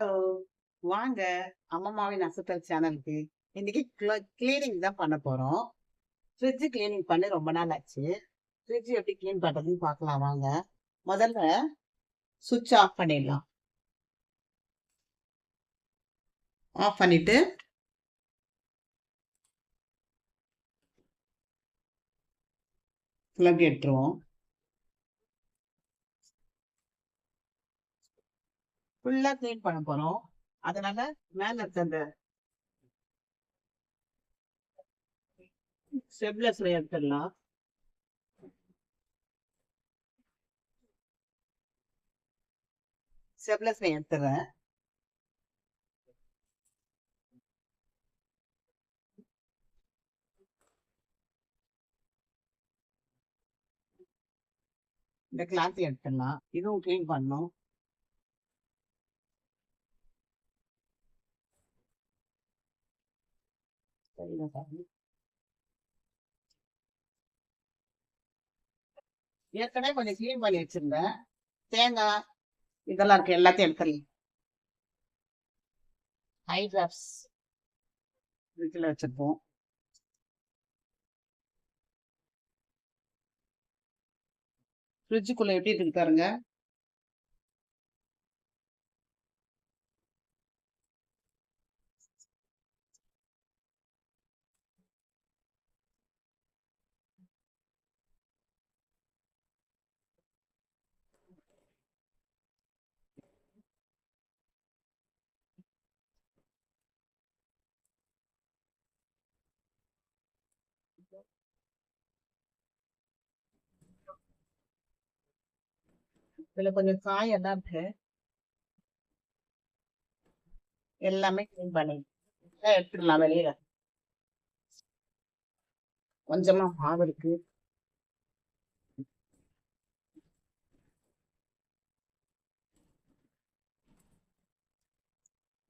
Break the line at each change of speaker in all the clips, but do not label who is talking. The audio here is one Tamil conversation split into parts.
ஹலோ வாங்க. அம்மாவின் அசத்தல் சேனலுக்கு இன்னைக்கு கிளீனிங் தான் பண்ண போறோம். ஃப்ரிட்ஜு கிளீனிங் பண்ணி ரொம்ப நாள் ஆச்சு. ஃப்ரிட்ஜ் எப்படி கிளீன் பண்ணுறதுன்னு பார்க்கலாம் வாங்க. முதல்ல சுவிட்ச் ஆஃப் பண்ணிடலாம். ஆஃப் பண்ணிட்டு பிளக் எடுத்துருவோம். ஃபுல்லா க்ளீன் பண்ண போறோம். அதனால மேல இருக்க அந்த ஸ்டெப்லஸ்ல எடுத்துடலாம். ஸ்டெப்லஸ்ல எடுத்துறேன். இந்த கிளாத் எடுத்துடலாம். இதுவும் க்ளீன் பண்ணும் சரிங்க சாமி. ஏற்கனவே கொஞ்சம் க்ளீன் பண்ணி வச்சிருந்தேன். தேங்காய் இதெல்லாம் இருக்கு எல்லாத்தையும் எடுத்துடலாம் டிராப்ஸ் ஃப்ரிட்ஜில் வச்சிருப்போம். ஃப்ரிட்ஜுக்குள்ள எப்படி இருக்கு பாருங்க. இதுல கொஞ்சம் காயெல்லாம் இருக்கு. எல்லாமே கிளீன் பண்ணி எடுத்துடலாம் வெளியில. கொஞ்சமா மாவு இருக்கு.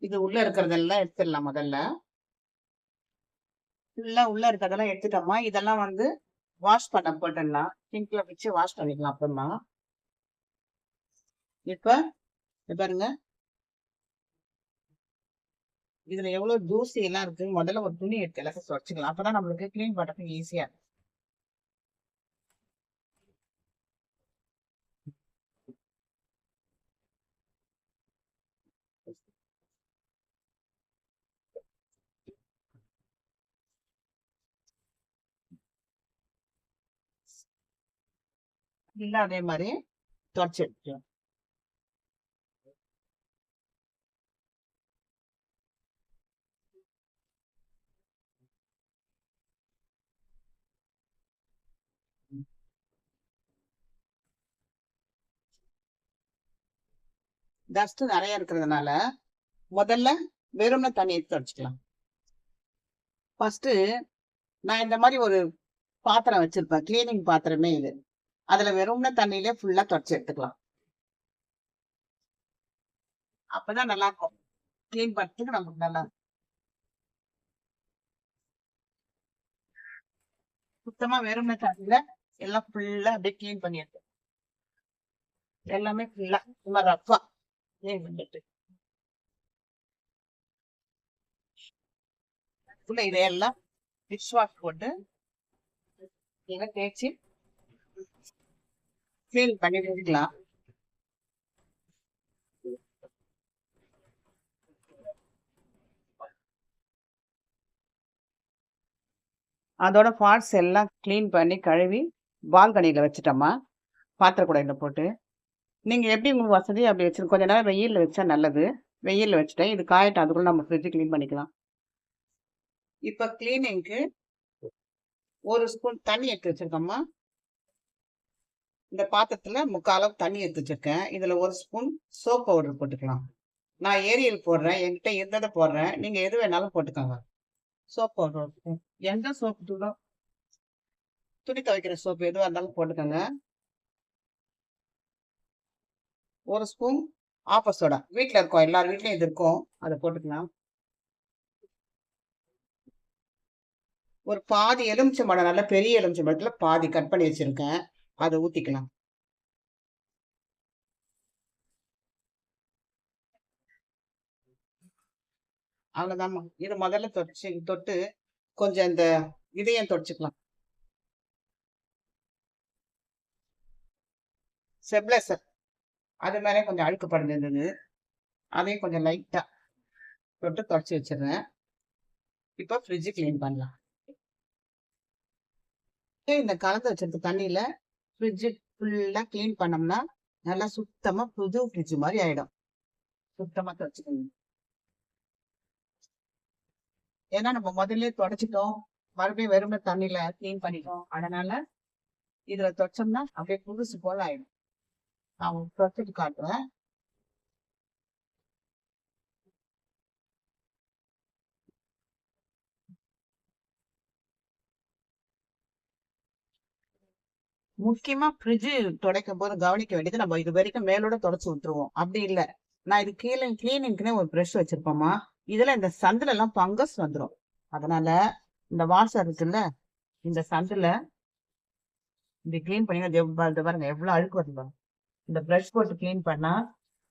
இது உள்ள இருக்கிறதெல்லாம் எடுத்துடலாம் முதல்ல. ஃபுல்லா உள்ள இருக்கிறதெல்லாம் எடுத்துட்டோமா இதெல்லாம் வந்து வாஷ் பண்ண போட்டுடலாம். சிங்க்ல வச்சு வாஷ் பண்ணிக்கலாம் அப்புறமா. இப்போ பாருங்க. இதுல எவ்வளவு தூசி எல்லாம் இருக்கு? முதல்ல ஒரு துணி எடுத்து எல்லாத்தையும் தொடச்சுக்கலாம் அப்பதான் நம்மளுக்கு கிளீன் பண்றதுக்கு ஈஸியா இருக்கும். இல்ல அதே மாதிரி தொடச்சு எடுத்துக்கலாம். டஸ்ட் நிறைய இருக்கிறதுனால முதல்ல வெறும்ன தண்ணி எடுத்து வச்சுக்கலாம் ஃபர்ஸ்ட் நான் இந்த மாதிரி ஒரு பாத்திரம் வச்சிருப்பேன். கிளீனிங் பாத்திரமே இது. அதுல வெறும்ன தண்ணியிலே ஃபுல்லா தொடச்சு எடுத்துக்கலாம். அப்பதான் நல்லா இருக்கும். கிளீன் பண்றதுக்கு நமக்கு நல்லா சுத்தமா வெறும்ன தண்ணியில எல்லாம் ஃபுல்லா அப்படியே கிளீன் பண்ணி எடுத்து எல்லாமே ஃபுல்லா சும்மா ரஃபா இதையெல்லாம் டிஷ் வாஷ் போட்டு இதை தேய்ச்சி ஃபீல் பண்ணி வச்சுக்கலாம். அதோட பார்ட்ஸ் எல்லாம் க்ளீன் பண்ணி கழுவி பால்கனியில் வச்சுட்டோமா. பாத்திர குடையில் போட்டு. நீங்கள் எப்படி உங்களுக்கு வசதி அப்படி வச்சிருங்க. கொஞ்ச நேரம் வெயிலில் வச்சா நல்லது. வெயிலில் வச்சுட்டேன் இது காயட்டும் அதுக்குள்ள நம்ம ஃப்ரிட்ஜ் க்ளீன் பண்ணிக்கலாம். இப்போ க்ளீனிங்க்கு ஒரு ஸ்பூன் தண்ணி எடுத்து வச்சிருக்கோம்மா. இந்த பாத்திரத்தில் முக்கால் அளவு தண்ணி எடுத்து வச்சுருக்கேன். இதில் ஒரு ஸ்பூன் சோப் பவுடர் போட்டுக்கலாம். நான் ஏரியல் போடுறேன். என்கிட்ட இருந்ததை போடுறேன்? நீங்கள் எது வேணாலும் போட்டுக்கோங்க. சோப் பவுடர் எந்த சோப் தூளோ? துணி துவைக்கிற சோப்பு எதுவாக இருந்தாலும் போட்டுக்கோங்க. ஒரு ஸ்பூன் ஆப்ப சோடா வீட்டில் இருக்கோம். எல்லார் வீட்லேயும் இது இருக்கும். அதை போட்டுக்கலாம். ஒரு பாதி எலுமிச்சம்பழம் நல்ல பெரிய எலுமிச்சம்பழத்துல பாதி கட் பண்ணி வச்சுருக்கேன். அதை ஊற்றிக்கலாம் அவ்வளோதாம்மா இது முதல்ல தொடச்சி தொட்டு கொஞ்சம் இந்த இதையும் தொடச்சிக்கலாம் செப்லேசர் அது மேலே கொஞ்சம் அழுக்கு படிஞ்சிருந்தது அதையும் கொஞ்சம் லைட்டாக தொட்டு தொடச்சி வச்சிடுறேன். இப்போ ஃப்ரிட்ஜு க்ளீன் பண்ணலாம். இந்த கலந்து வச்சிருக்க தண்ணியில் ஃப்ரிட்ஜு ஃபுல்லாக க்ளீன் பண்ணோம்னா நல்லா சுத்தமாக புது ஃப்ரிட்ஜ் மாதிரி ஆகிடும் சுத்தமாக தொடச்சிக்கணும். ஏன்னா நம்ம முதல்ல தொடச்சிட்டோம். மறுபடியும் வெறும் தண்ணியில் க்ளீன் பண்ணிட்டோம். அதனால இதில் தொடச்சோம்னா அப்படியே புதுசு போல் ஆகிடும் நான் உங்களுக்கு காட்டுறேன் முக்கியமா ஃப்ரிட்ஜ் துடைக்கும் போது கவனிக்க வேண்டியது நம்ம இது வரைக்கும் மேலோட தொடச்சு விட்டுருவோம். அப்படி இல்லை. நான் இது கீழே கிளீனிங்க்குனே ஒரு ப்ரெஷ் வச்சிருப்போமா இதுல இந்த சந்தில எல்லாம் பங்கஸ் வந்துடும் அதனால இந்த வாஷர் இருக்குல்ல இந்த சந்தில இப்படி க்ளீன் பண்ணி பாருங்க எவ்வளவு அழுக்கு வருது பாருங்க. இந்த ப்ரஷ் போட்டு க்ளீன் பண்ணா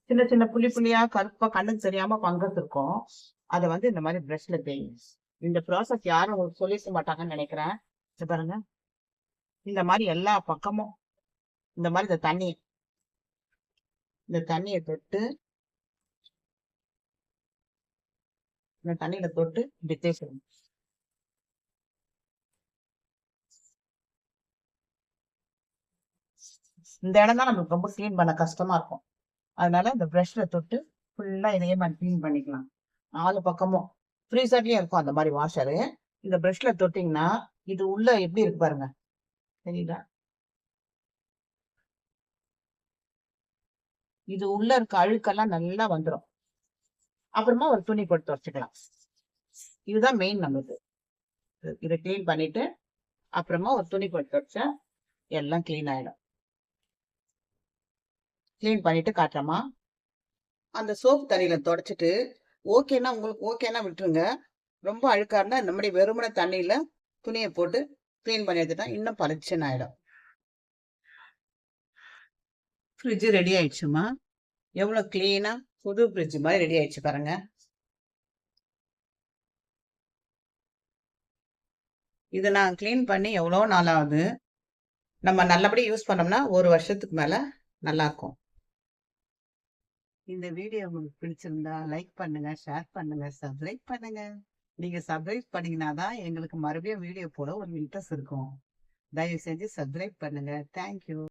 சின்ன சின்ன புள்ளி புள்ளியா கருப்பா கண்ணுக்கு தெரியாம பங்கத்து இருக்கும். அதை வந்து இந்த மாதிரி ப்ரஷ்ல தேயும் இந்த ப்ராசஸ் யாரும் உங்களுக்கு சொல்லிக்க மாட்டாங்கன்னு நினைக்கிறேன். பாருங்க. இந்த மாதிரி எல்லா பக்கமும் இந்த மாதிரி இந்த தண்ணி இந்த தண்ணியை தொட்டு இந்த தண்ணியில தொட்டு இப்படி தேய்க்கணும் இந்த இடம் தான் நமக்கு ரொம்ப க்ளீன் பண்ண கஷ்டமா இருக்கும். அதனால இந்த ப்ரஷ்ல தொட்டு ஃபுல்லா இதே மாதிரி க்ளீன் பண்ணிக்கலாம். நாலு பக்கமும் ஃப்ரீசர்லயும் இருக்கும் அந்த மாதிரி வாஷரு இந்த ப்ரஷ்ல தொட்டிங்கன்னா இது உள்ள எப்படி இருக்கு பாருங்க. சரிங்களா இது உள்ள இருக்க அழுக்கெல்லாம் நல்லா வந்துடும் அப்புறமா ஒரு துணி போட்டு துவைச்சுக்கலாம். இதுதான் மெயின் நம்மளுக்கு. இதை கிளீன் பண்ணிட்டு அப்புறமா ஒரு துணி போட்டு துவைச்சா எல்லாம் கிளீன் ஆயிடும். க்ளீன் பண்ணிட்டு காட்டுறேம்மா. அந்த சோப் தண்ணியில தொடச்சிட்டு ஓகேனா உங்களுக்கு ஓகேனா விட்டுருங்க. ரொம்ப அழுக்கா இருந்தா இந்த மாதிரி வெறுமன தண்ணியில துணியை போட்டு க்ளீன் பண்ணி எடுத்துட்டா இன்னும் பளிச்சுன்னு ஆயிடும். ஃப்ரிட்ஜ் ரெடி ஆயிடுச்சுமா எவ்வளோ க்ளீனாக புது ஃப்ரிட்ஜ் மாதிரி ரெடி ஆயிடுச்சு பாருங்க. இது நான் க்ளீன் பண்ணி எவ்வளோ நாள் ஆகுது நம்ம நல்லபடி யூஸ் பண்ணோம்னா ஒரு வருஷத்துக்கு மேலே நல்லாயிருக்கும் இந்த வீடியோ உங்களுக்கு பிடிச்சிருந்தா லைக் பண்ணுங்க ஷேர் பண்ணுங்க சப்ஸ்கிரைப் பண்ணுங்க. நீங்க சப்ஸ்கிரைப் பண்ணீங்கன்னா தான் எங்களுக்கு மறுபடியும் வீடியோ போட ஒரு இன்ட்ரெஸ்ட் இருக்கும். தயவு செஞ்சு சப்ஸ்கிரைப் பண்ணுங்க. தேங்க்யூ